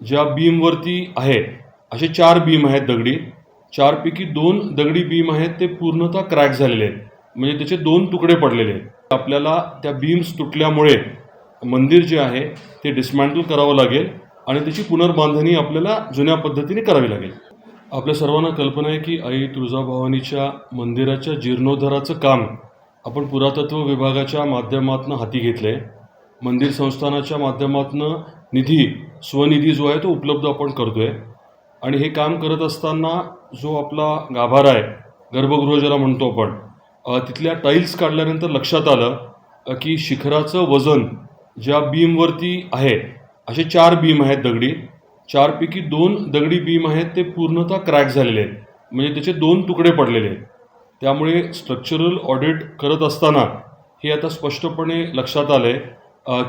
ज्या बीमवरती आहे असे चार बीम आहेत दगडी. चारपैकी दोन दगडी बीम आहेत ते पूर्णतः क्रॅक झालेले आहेत. म्हणजे त्याचे दोन तुकडे पडलेले आहेत. आपल्याला त्या बीम्स तुटल्यामुळे मंदिर जे आहे ते डिस्मॅन्टल करावं लागेल आणि त्याची पुनर्बांधणी आपल्याला जुन्या पद्धतीने करावी लागेल. आपल्या सर्वांना कल्पना आहे की आई तुळजाभवानीच्या मंदिराच्या जीर्णोद्धाराचं काम आपण पुरातत्व विभागाच्या माध्यमातून हाती घेतलं आहे मंदिर संस्थानाच्या माध्यमातून निधी स्वनिधी जो आहे तो उपलब्ध आपण करतो आहे आणि हे काम करत असताना जो आपला गाभारा आहे गर्भगृह ज्याला म्हणतो आपण तिथल्या टाईल्स काढल्यानंतर लक्षात आलं की शिखराचं वजन ज्या बीमवरती आहे असे चार बीम आहेत दगडी. चारपैकी दोन दगडी बीम आहेत ते पूर्णतः क्रॅक झालेले आहेत. म्हणजे त्याचे दोन तुकडे पडलेले आहेत. त्यामुळे स्ट्रक्चरल ऑडिट करत असताना हे आता स्पष्टपणे लक्षात आलं आहे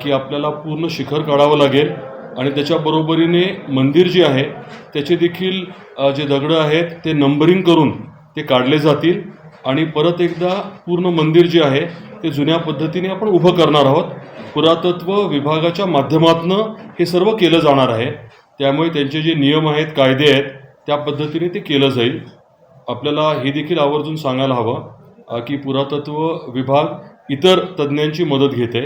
की आपल्याला पूर्ण शिखर काढावं लागेल. आणि त्याच्या बरोबरीने मंदिर जे आहे त्याचे देखील जे दगडं आहेत ते नंबरिंग करून ते काढले जातील. आणि परत एकदा पूर्ण मंदिर जे आहे ते जुन्या पद्धतीने आपण उभं करणार आहोत. पुरातत्व विभागाच्या माध्यमातून हे सर्व केलं जाणार आहे. त्यामुळे त्यांचे जे नियम आहेत कायदे आहेत त्या पद्धतीने ते केलं जाईल. आपल्याला हे देखील आवर्जून सांगायला हवं की पुरातत्व विभाग इतर तज्ज्ञांची मदत घेते.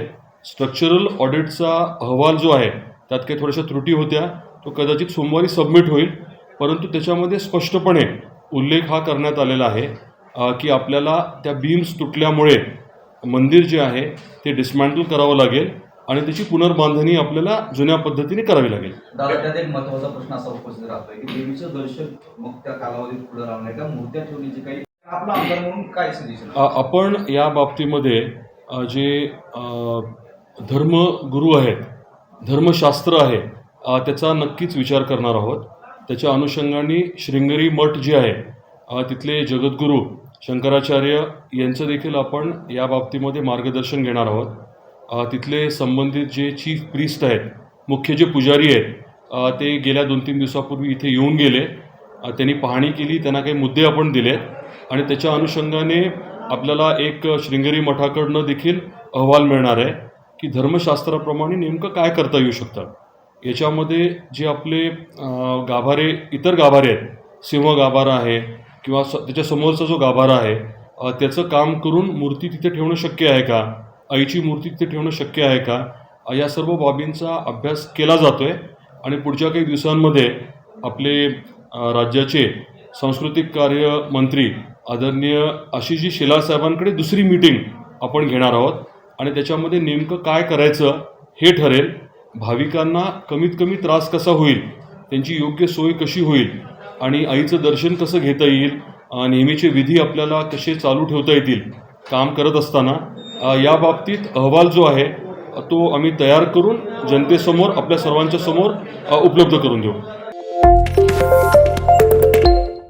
स्ट्रक्चरल ऑडिटचा अहवाल जो आहे त्यात काही थोड्याशा त्रुटी होत्या. तो कदाचित सोमवारी सबमिट होईल. परंतु त्याच्यामध्ये स्पष्टपणे उल्लेख हा करण्यात आलेला आहे की आपल्याला त्या बीम्स तुटल्यामुळे मंदिर जे आहे ते डिस्मॅन्टल करावं लागेल आणि त्याची पुनर्बांधणी आपल्याला जुन्या पद्धतीने करावी लागेल. दादा त्यात एक महत्त्वाचा प्रश्न असा उपस्थित राहतोय की देवीचं दर्शन मग त्या कालावधीत पुढे राहणार का मूर्त्या ठेवण्याची काही आपला आमदार म्हणून काय सजेशन आपण या बाबतीमध्ये जे धर्मगुरू आहेत धर्मशास्त्र आहे त्याचा नक्कीच विचार करणार आहोत. त्याच्या अनुषंगाने श्रृंगेरी मठ जे आहे तिथले जगद्गुरू शंकराचार्य यांचं देखील आपण या बाबतीमध्ये मार्गदर्शन घेणार आहोत. तिथले संबंधित जे चीफ प्रिस्ट आहेत मुख्य जे पुजारी आहेत ते गेल्या दोन तीन दिवसापूर्वी इथे येऊन गेले. त्यांनी पाहणी केली त्यांना काही मुद्दे आपण दिले आणि त्याच्या अनुषंगाने आपल्याला एक शृंगेरी मठाकडनं देखील अहवाल मिळणार आहे. की धर्मशास्त्राप्रमाणे नेमकं काय करता येऊ शकतं? याच्यामध्ये जे आपले गाभारे इतर गाभारे आहेत सिंह गाभारा आहे किंवा स त्याच्यासमोरचा जो गाभारा आहे त्याचं काम करून मूर्ती तिथे ठेवणं शक्य आहे का? आईची मूर्ती तिथे ठेवणं शक्य आहे का? या सर्व बाबींचा अभ्यास केला जातो आहे आणि पुढच्या काही दिवसांमध्ये आपले राज्याचे सांस्कृतिक कार्य मंत्री आदरणीय आशिषजी शेलार साहेबांकडे दुसरी मीटिंग आपण घेणार आहोत. आणि त्याच्यामध्ये नेमकं काय करायचं हे ठरेल. भाविकांना कमीत कमी त्रास कसा होईल त्यांची योग्य सोय कशी होईल आणि आईचं दर्शन कसं घेता येईल नेहमीचे विधी आपल्याला कसे चालू ठेवता येतील काम करत असताना या बाबतीत अहवाल जो आहे तो आम्ही तयार करून जनतेसमोर आपल्या सर्वांच्या समोर उपलब्ध करून देऊ.